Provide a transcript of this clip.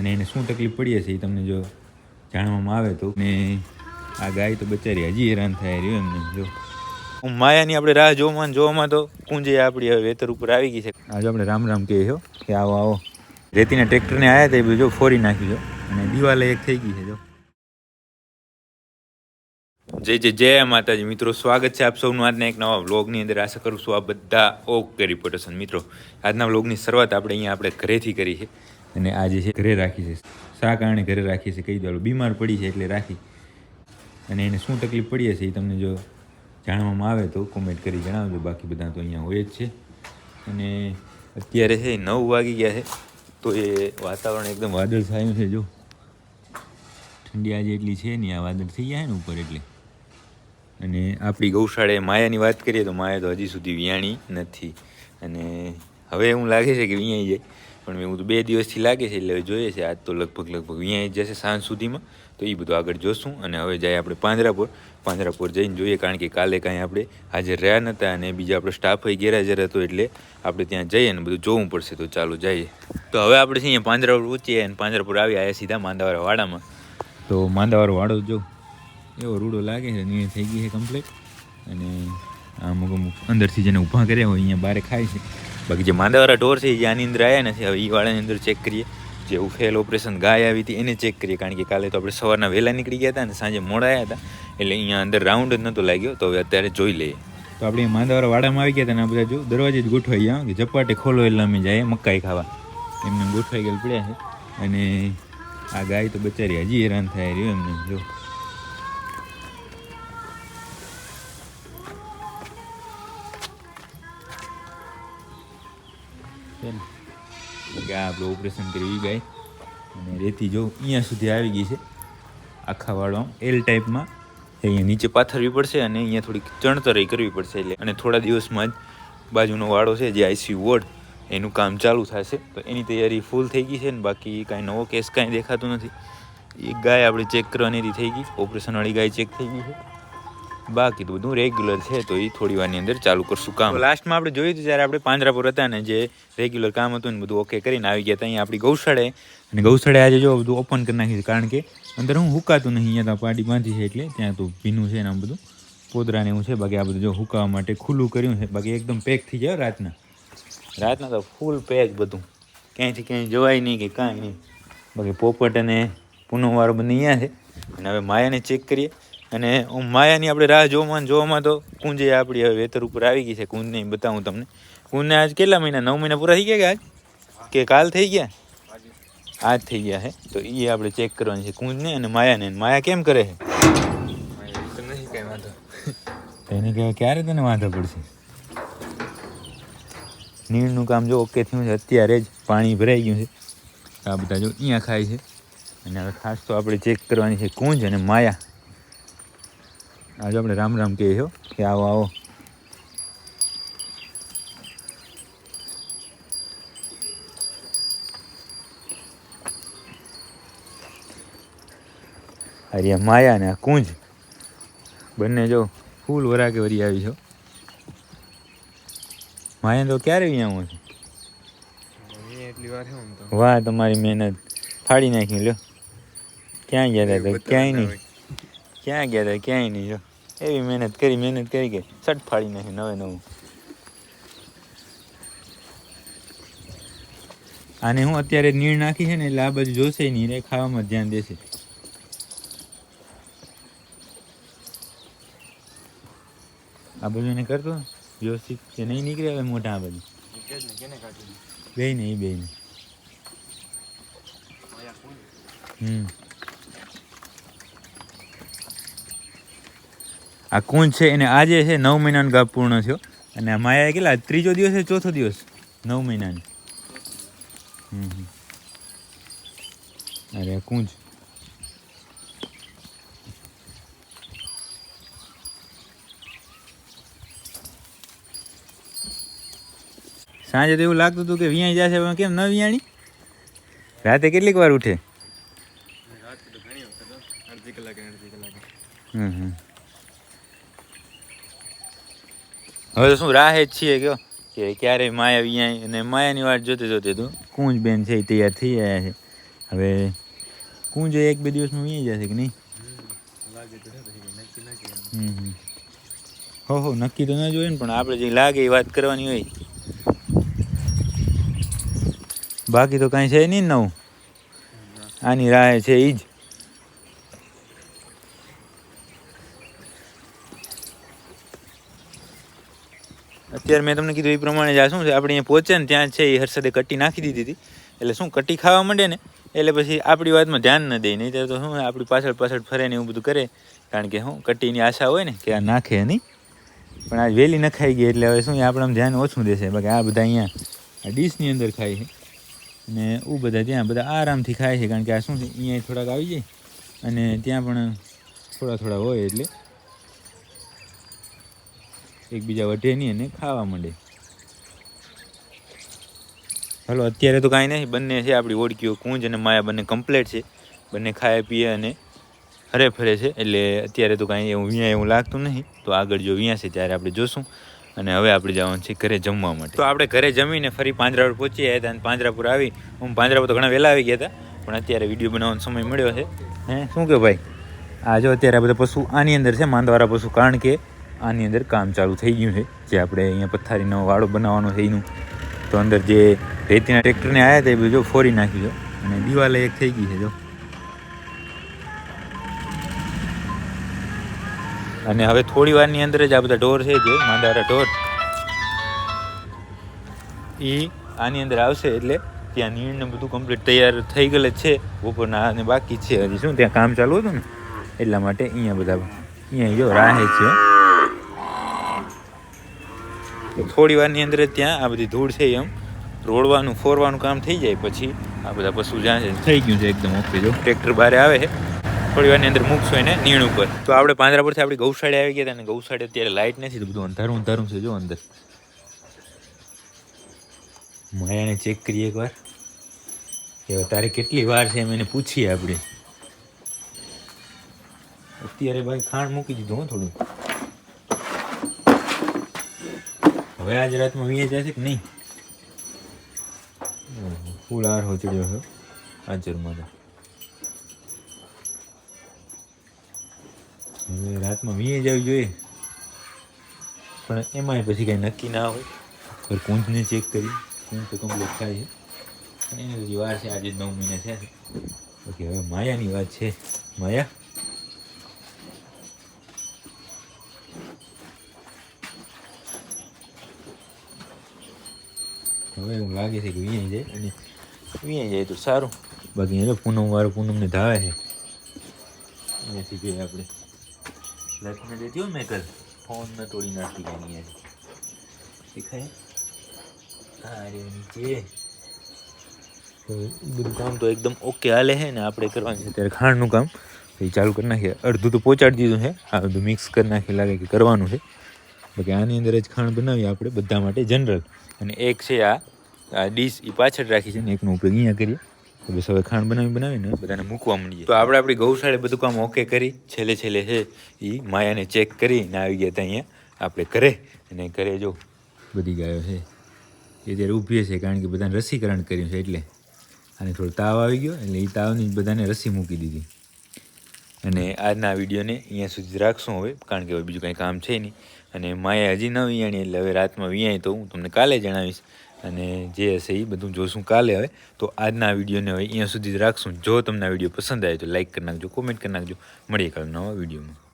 અને એને શું તકલીફ પડી હશે એ તમને જો જાણવામાં આવે તો. ને આ ગાય તો બચારી હજી હેરાન થાય રહ્યું એમને જો. હું માયાની આપણે રાહ જોવામાં જોવામાં તો કુંજે આપણી હવે વેતર ઉપર આવી ગઈ છે. આજે આપણે રામ રામ કહીએ છો કે આવો આવો. રેતીના ટ્રેક્ટરને આવ્યા હતા એ બધું જો ફોરી નાખ્યું દો અને દિવાલે એક થઈ ગઈ છે જો. જય જય જય માતાજી. મિત્રો સ્વાગત છે આપ સૌનું આજના એક નવા વ્લોગની અંદર. આશા કરું છું આ બધા ઓકે રિપોર્ટર્સ મિત્રો આજના વ્લોગની શરૂઆત આપણે અહીંયા આપણે ઘરેથી કરી છે. અને આજે છે, ઘરે રાખી છે. શા કારણે ઘરે રાખી છે, કહી દો. બીમાર પડી છે એટલે રાખી. અને એને શું તકલીફ પડી હશે એ તમને જો જાણવામાં આવે તો કોમેન્ટ કરી જણાવજો. બાકી બધા તો અહીંયા હોય જ છે. અને અત્યારે છે નવ વાગી ગયા છે તો એ વાતાવરણ એકદમ વાદળ છાયું છે, જો. ઠંડી આજે એટલી છે નહીં આ વાદળ થઈ ગયા છે ને ઉપર એટલે. અને આપણી ગૌશાળાએ માયાની વાત કરીએ તો માયા તો હજી સુધી વિયાણી નથી. અને હવે એવું લાગે છે કે વિયાઈ જાય. પણ એવું તો બે દિવસથી લાગે છે એટલે જોઈએ છે. આજ તો લગભગ લગભગ અહીંયા જશે સાંજ સુધીમાં. તો એ બધું આગળ જોશું અને હવે જાય આપણે પાંજરાપોર પાંજરાપોર જઈને જોઈએ કારણ કે કાલે કાંઈ આપણે હાજર રહ્યા નહોતા અને બીજા આપણો સ્ટાફ હોય ગેરહાજર હતો એટલે આપણે ત્યાં જઈએ અને બધું જોવું પડશે. તો ચાલો જઈએ. તો હવે આપણે અહીંયા પાંજરાપોર પહોંચીએ અને પાંજરાપોર આવી આવ્યા સીધા માંદાવાળા વાડામાં. તો માંદાવાળો વાડો જો, એવો રૂડો લાગે છે અને થઈ ગઈ છે કમ્પ્લીટ અને અમુક અમુક અંદરથી જેને ઊભા કર્યા હોય અહીંયા બારે ખાય છે. બાકી જે માંદાવાળા ઢોર છે એ આની અંદર આવ્યા નથી, હવે એ વાળાની અંદર ચેક કરીએ. જે ઉફેલ ઓપરેશન ગાય આવી હતી એને ચેક કરીએ, કારણ કે કાલે તો આપણે સવારના વહેલા નીકળી ગયા હતા અને સાંજે મોડા આવ્યા હતા. એટલે અહીંયા અંદર રાઉન્ડ જ નહોતો લાગ્યો, તો હવે અત્યારે જોઈ લઈએ. તો આપણે માંદાવાળા વાડામાં આવી ગયા હતા બધા જો દરવાજે જ ગોઠવાઈ ગયા, કે ઝપાટે ખોલો એટલે અમે જાય, મકાઈ ખાવા. એમને ગોઠવાઈ ગયેલ પડ્યા છે. અને આ ગાય તો બચારી હજી હેરાન થાય રહ્યું એમને, જો. છે ને? કે આપણે ઓપરેશન કર્યું એ ગાય. અને રેતી જો અહીંયા સુધી આવી ગઈ છે. આખા વાળો એલ ટાઈપમાં અહીંયા નીચે પાથરવી પડશે અને અહીંયા થોડીક ચણતરઈ કરવી પડશે એટલે. અને થોડા દિવસમાં જ બાજુનો વાળો છે, જે આઈસીયુ વોર્ડ એનું કામ ચાલુ થશે. તો એની તૈયારી ફૂલ થઈ ગઈ છે ને બાકી કાંઈ નવો કેસ કાંઈ દેખાતો નથી. એ ગાય આપણે ચેક કરવાની થઈ ગઈ. ઓપરેશનવાળી ગાય ચેક થઈ ગઈ છે. બાકી તો બધું રેગ્યુલર છે, તો એ થોડી વારની અંદર ચાલુ કરશું કામ. લાસ્ટમાં આપણે જોયું હતું જ્યારે આપણે પાંજરાપુર હતા ને, જે રેગ્યુલર કામ હતું ને, બધું ઓકે કરીને આવી ગયા હતા, અહીંયા આપણી ગૌશાળે. અને ગૌશાળે આજે જો બધું ઓપન કરી નાખ્યું કારણ કે અંદર હું હુકાતું નહીં, અહીંયા તો પાટી બાંધી છે એટલે ત્યાં તો ભીનું છે ને આમ બધું. પોદરા ને એવું છે, બાકી આ બધું જો હુકાવા માટે ખુલ્લું કર્યું છે, બાકી એકદમ પેક થઈ જાય રાતના. રાતના તો ફૂલ પેક બધું. ક્યાંયથી ક્યાંય જવાય નહીં કે કાંઈ નહીં. બાકી પોપટ અને પૂનમવાળો બંને અહીંયા છે. અને હવે માયાને ચેક કરીએ. અને માયાની આપણે રાહ જોવામાં જોવામાં તો કુંજે આપણી હવે વેતર ઉપર આવી ગઈ છે. કુંજને બતાવું તમને. કુંજને આજ કેટલા મહિના? નવ મહિના પૂરા થઈ ગયા કે આજ? કે કાલ થઈ ગયા? આજ થઈ ગયા છે તો એ આપણે ચેક કરવાની છે કુંજને અને માયાને. માયા કેમ કરે છે? એને કહેવાય ક્યારે તને વાંધો પડશે? નીણનું કામ જો ઓકે થયું છે. અત્યારે જ પાણી ભરાઈ ગયું છે. આ બધા જો અહીંયા ખાય છે. અને હવે ખાસ તો આપણે ચેક કરવાની છે કુંજ અને માયા. આજે આપણે રામ રામ કહીએ છો કે આવો આવો. અરે આ માયા ને આ કુંજ. બંને જો ફૂલ વરાકે વરી આવી છો માયા તો ક્યારે અહીંયા હું વાહ તમારી મહેનત. ફાડી નાખી લ્યો. ક્યાં ગયા હતા ક્યાંય નહીં. ક્યાં ગયા હતા ક્યાંય નહીં જો. એવી મહેનત કરી મહેનત કરી કે સટ ફાડી નાખી નવે નવું. આને હું અત્યારે નીર નાખી છે ને એટલે આ બાજુ જોશે નહીં રે ખાવામાં ધ્યાન દેશે. આ બધું એને કરતો વ્યવસ્થિત કે નહીં નીકળે, હવે મોટા આ બધું બે ને, એ બે નહીં હમ. આ કુંજ છે એને આજે છે નવ મહિનાનો ગાભ પૂર્ણ થયો. અને આ માયા કેટલા? ત્રીજો દિવસ છે ચોથો દિવસ? નવ મહિનાની. અરે કુંજ. સાંજે તો એવું લાગતું હતું કે વિયાણી જશે પણ કેમ ન વિયાણી? રાતે કેટલીક વાર ઉઠે? રાત તો ઘણી વખત અડધી કલાકે અડધી કલાકે. હમ હમ. હવે શું, રાહે જ છીએ કયો? કે ક્યારે માયા અહીંયા અને માયાની વાત જોતે જોતે તો કુંજ બેન છે એ તૈયાર થઈ ગયા છે. હવે કુંજ એક બે દિવસમાં અહીંયા જશે કે નહીં. હો હો, નક્કી તો ન જોઈએ ને, પણ આપણે જે લાગે એ વાત કરવાની હોય. બાકી તો કાંઈ છે નહીં નવું. આની રાહે છે એ જ. અત્યારે મેં તમને કીધું એ પ્રમાણે જ આ શું છે આપણે અહીંયા પહોંચે ને ત્યાં છે એ હર્ષદે કટી નાખી દીધી હતી. એટલે શું કટી ખાવા માંડે ને એટલે પછી આપણી વાતમાં ધ્યાન ન દે નહીં તો શું આપણી પાછળ પાછળ ફરે ને એવું બધું કરે. કારણ કે શું કટ્ટીની આશા હોય ને કે આ નાખે નહીં. પણ આજ વહેલી નખાઈ ગઈ એટલે હવે શું છે, આપણે આમ ધ્યાન ઓછું દેશે. બાકી આ બધા અહીંયા આ ડીશની અંદર ખાય છે. અને એવું બધા ત્યાં બધા આરામથી ખાય છે. કારણ કે આ શું છે અહીંયા થોડાક આવી જાય. અને ત્યાં પણ થોડા થોડા હોય એટલે. એકબીજા વઢે નહીં અને ખાવા માંડે. હાલો, અત્યારે તો કાંઈ નહીં, બંને છે આપણી ઓળખીઓ કુંજ અને માયા બંને કમ્પ્લેટ છે. બંને ખાય, પીએ અને હરે ફરે છે. એટલે અત્યારે તો કાંઈ એવું વ્યાં એવું લાગતું નહીં. તો આગળ જો વ્યાં છે ત્યારે આપણે જોશું. અને હવે આપણે જવાનું છે ઘરે જમવા માટે. તો આપણે ઘરે જમીને ફરી પાંજરાપુર પહોંચી આવ્યા હતા અને પાંજરાપુર આવી. હું પાંજરાપુર તો ઘણા વહેલા આવી ગયા હતા, પણ અત્યારે વીડિયો બનાવવાનો સમય મળ્યો છે. હે, શું કે ભાઈ? આ જો અત્યારે આ બધા પશુ આની અંદર છે, માંદવાળા પશુ. કારણ કે આની અંદર કામ ચાલુ થઈ ગયું છે. જે આપણે અહીંયા પથ્થારીનો વાળો બનાવવાનો છે એનું. તો અંદર જે રેતીના ટ્રેક્ટરને આવ્યા હતા એ બધું જો ફોરી નાખી દો અને દિવાલે એક થઈ ગઈ છે, જો. અને હવે થોડી વારની અંદર જ આ બધા ઢોર છે, જે માંદારા ઢોર. એ આની અંદર આવશે એટલે ત્યાં નીણને બધું કમ્પ્લીટ તૈયાર થઈ ગયેલ છે. બપોરના અને બાકી છે. હજી શું, ત્યાં કામ ચાલુ હતું ને? એટલા માટે અહીંયા બધા, અહીંયા જો રાહે છે. તો થોડી વારની અંદર ત્યાં આ બધી ધૂળ છે એમ. રોડવાનું ફોરવાનું કામ થઈ જાય પછી આ બધા પશુ જ્યાં છે થઈ ગયું છે એકદમ ઓકે જો. ટ્રેક્ટર બહાર આવે છે. થોડી વારની અંદર મૂકશો એને નીણ ઉપર. તો આપણે પાંદરા પરથી આપણી ગૌશાળે આવી ગયા અને ગૌશાળે અત્યારે લાઇટ નથી તો બધું અંધારું અંધારું છે જો અંદર. માયાને ચેક કરીએ એકવાર. કે તારે કેટલી વાર છે એમ એને પૂછીએ આપણે. અત્યારે ભાઈ ખાંડ મૂકી દીધું હો થોડું. હવે આજ રાતમાં વીએ જશે કે નહીં? ફૂલ આર હોચડ્યો છે હાજરમાં તો. હવે રાતમાં વીએ જવી જોઈએ. પણ એમાંય પછી કાંઈ નક્કી ના હોય. પર કુંજને ચેક કરી. કુંજ તો કમ્પ્લીટ થાય છે. પણ એની પછી વાર છે, આજે નવ મહિના થયા છે. બાકી હવે માયાની વાત છે. માયા? હવે એવું લાગે છે કે વિયાઈ જાય અને વિયાઈ જાય તો સારું. બાકી એને પૂનમ વાળું પૂનમને ધાવે છે. અહીંયાથી જોઈએ આપણે લખીને દેતી હોય મેકલ ફોન ન તોડી નાખી જાય અહીંયા દેખાય? હા રે નીચે. બધું કામ તો એકદમ ઓકે હાલે છે ને આપણે કરવાનું છે. ત્યારે ખાંડનું કામ. એ ચાલુ કરી નાખીએ. અડધું તો પહોંચાડી દીધું છે. આ બધું મિક્સ કરી નાખી લાગે કે કરવાનું છે. બાકી આની અંદર જ ખાણ બનાવીએ આપણે બધા માટે જનરલ અને એક છે આ ડીશ એ પાછળ રાખી છે ને એકનો ઉપયોગ અહીંયા કરીએ. તો બસ હવે ખાંડ બનાવી બનાવીને બધાને મૂકવા માંડીએ. તો આપણે આપણી ગૌશાળે બધું કામ ઓકે કરી. છેલ્લે છેલ્લે છે એ માયાને ચેક કરીને આવી ગયા હતા અહીંયા આપણે ઘરે. અને ઘરે જો બધી ગાયો છે, એ ત્યારે ઊભી છે કારણ કે બધાને રસીકરણ કર્યું છે એટલે. અને થોડો તાવ આવી ગયો, એટલે એ તાવની બધાને રસી મૂકી દીધી. અને આજના વિડીયોને અહીંયા સુધી રાખશું હવે, કારણ કે હવે બીજું કાંઈ કામ છે નહીં. અને માયા હજી ન વિયાણી, એટલે હવે રાતમાં વિયાય તો હું તમને કાલે જણાવીશ. અને જે હશે એ બધું જોશું કાલે હવે. તો આજના વિડીયોને હવે અહીંયા સુધી જ રાખશું. જો તમને આ વીડિયો પસંદ આવે તો લાઇક કરી નાખજો, કોમેન્ટ કરી નાખજો. મળીએ કાલે નવા વિડીયોમાં.